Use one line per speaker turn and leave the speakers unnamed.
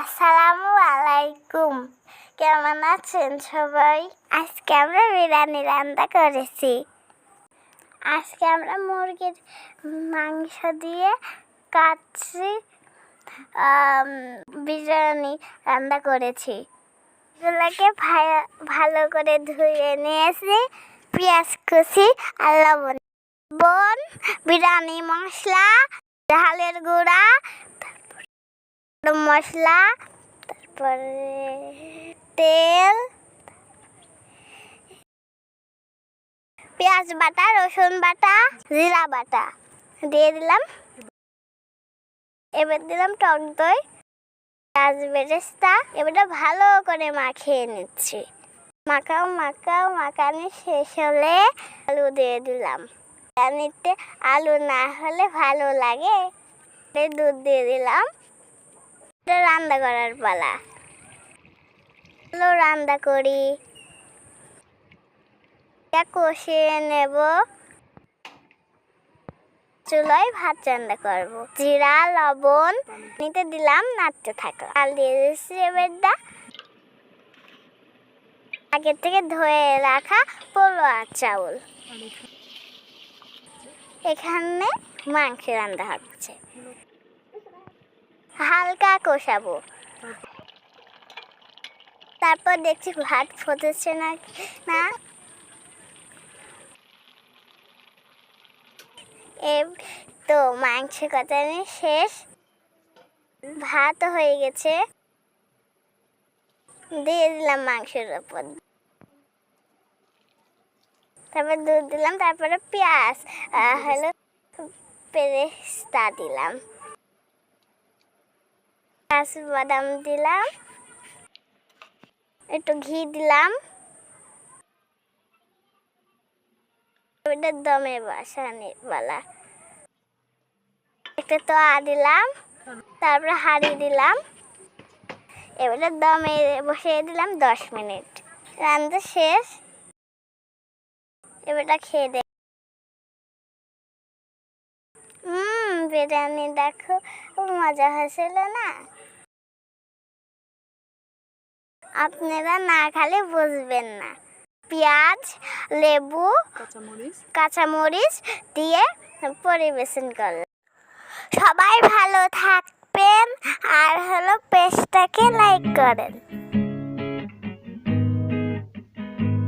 আসসালামু আলাইকুম। কেমন আছেন সবাই? আজকে আমরা বিরিয়ানি রান্না করেছি। আজকে আমরা মুরগির মাংস দিয়ে কাচ্ছি বিরিয়ানি রান্না করেছি। এগুলোকে ভালো করে ধুয়ে নিয়েছি। পেঁয়াজ কুচি আর লবণ। বন, বিরিয়ানি মশলা, ঝালের গুঁড়া মশলা, তারপরে তেল, পেঁয়াজ বাটা, রসুন বাটা, জিরা বাটা দিয়ে দিলাম। এবার দিলাম টক দই, পেঁয়াজ বেরেস্তা। এবারটা ভালো করে মাখিয়ে নিচ্ছি। মাখাও মাখাও, মাখানো শেষ হলে আলু দিয়ে দিলাম। আলু না হলে ভালো লাগে। দুধ দিয়ে দিলাম। এটা রান্না করার পালা। চলো রান্না করি। এটা কষিয়ে নেব। চুলোয় ভাত রান্না করব। জিরা, লবণ, নিতে দিলাম, নাড়তে থাকল আল দিয়ে দিচ্ছি এবারটা আগে থেকে ধুয়ে রাখা পোলোয়া চাউল। এখানে মাংস রান্না হচ্ছে। হালকা কষাবো। তারপর দেখছি ভাত ফুটেছে না না। এই তো মাংস কষানো শেষ। ভাত হয়ে গেছে। দিয়ে দিলাম মাংসের উপর তারপর দুধ দিলাম, তারপরে পেঁয়াজ। হলো পেরেস্তা দিলাম। কাজু বাদাম দিলাম। একটু ঘি দিলাম। দমে বসানি বলা একটা তোয়া দিলাম, তারপরে হাড়ি দিলাম। এবারে দমে বসিয়ে দিলাম দশ মিনিট। রান্না শেষ। এবারটা খেয়ে বিরিয়ানি দেখো মজা হয়েছিল না? আপনারা না খালে বুঝবেন না। পেঁয়াজ লেবু কাঁচামরিচ। দিয়ে পরিবেশন করলাম। সবাই ভালো থাকবেন আর হলো পেজটাকে লাইক করেন।